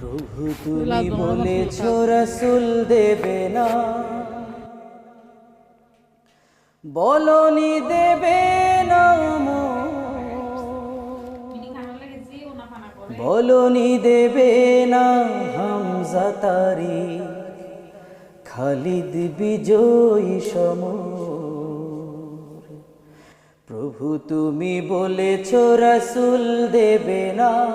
প্রভু তুমি বলেছ রসুল দেবে না। বলনি দেবে না। বলনি দেবে না হামজা তারি। খালিদ বিজয়ী সমর। প্রভু তুমি বলেছ রসুল দেবে না।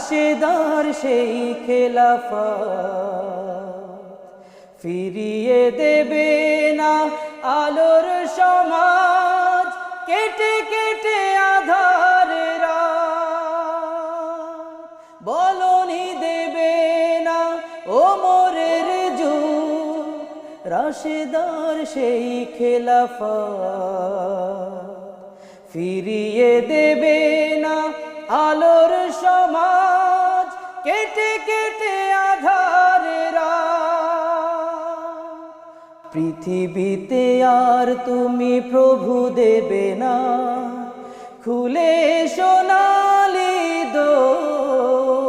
রাশেদার সেই খেলাফা ফিরিয়ে দেবে না আলোর সমাজ, কেটে কেটে আধারেরা বলনি দেবে না ও মোরের যুগ রাশেদার সেই খেলাফা ফিরিয়ে দেবে পৃথিবীতে আর তুমি প্রভু দেবে না। খুলে সোনালি দোর,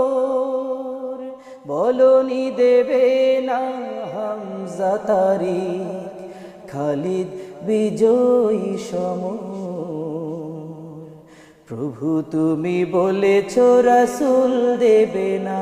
বলনি দেবে না হামজা তারিখ খালিদ বিজয়ী সম প্রভু তুমি বলেছ রসুল দেবে না।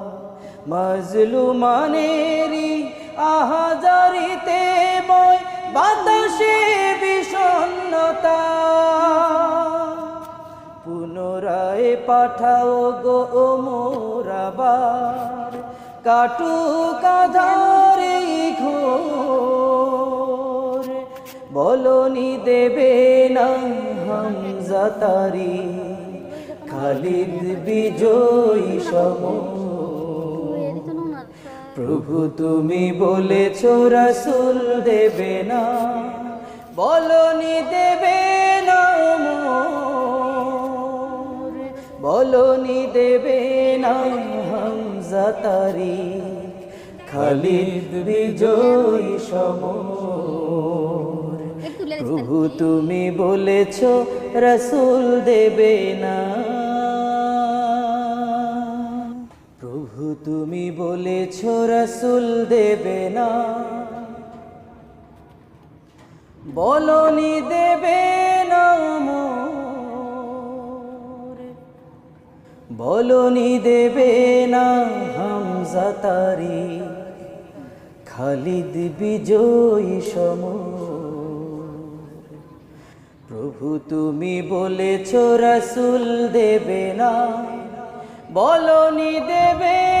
মজলুমানেরি আহাজারিতে বয় বাতাসে বিষণ্ণতা। পুনরায় পাঠাও গো ও মোরাবার কাটু কাধারে ঘোর। বলনি দেবে না হামজা তারি, খালিদ বিজয়ী সমর। প্রভু তুমি বলেছ রসুল দেবে না। বলনি দেবে না বলনি দেবে না তারি খালিদ বিজয়ী সমর। প্রভু তুমি বলেছ রসুল দেবে না। তুমি বলেছ রসুল দেবে না। বলনি দেবে না বলনি দেবে না হামজা তারি। খালিদ বিজয়ী সম প্রভু তুমি বলেছ রসুল দেবে না। বলনি দেবে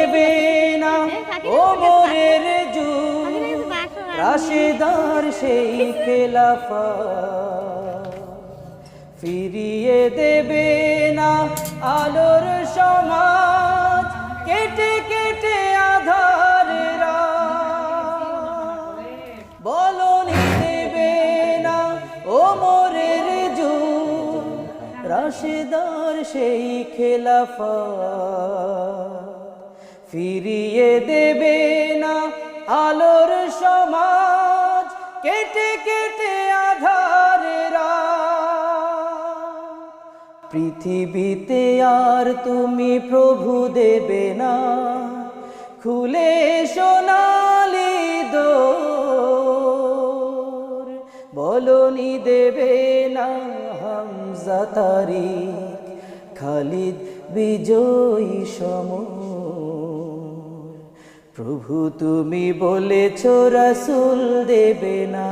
রাশেদার সেই খেলাফা। ফিরিয়ে দেবে না আলোর সমাজ, কেটে কেটে আধারেরা বলনি দেবে না ও মোরের যুগ, রাশেদার সেই খেলাফা। ফিরিয়ে দেবে না আলোর সমাজ, কেটে কেটে আধারেরা পৃথিবীতে আর তুমি প্রভু দেবে না। খুলে সোনালি দোর। বলনি দেবে না হামজা তারিক খালিদ বিজয়ী সমর। প্রভু তুমি বলেছ রাসুল দেবে না।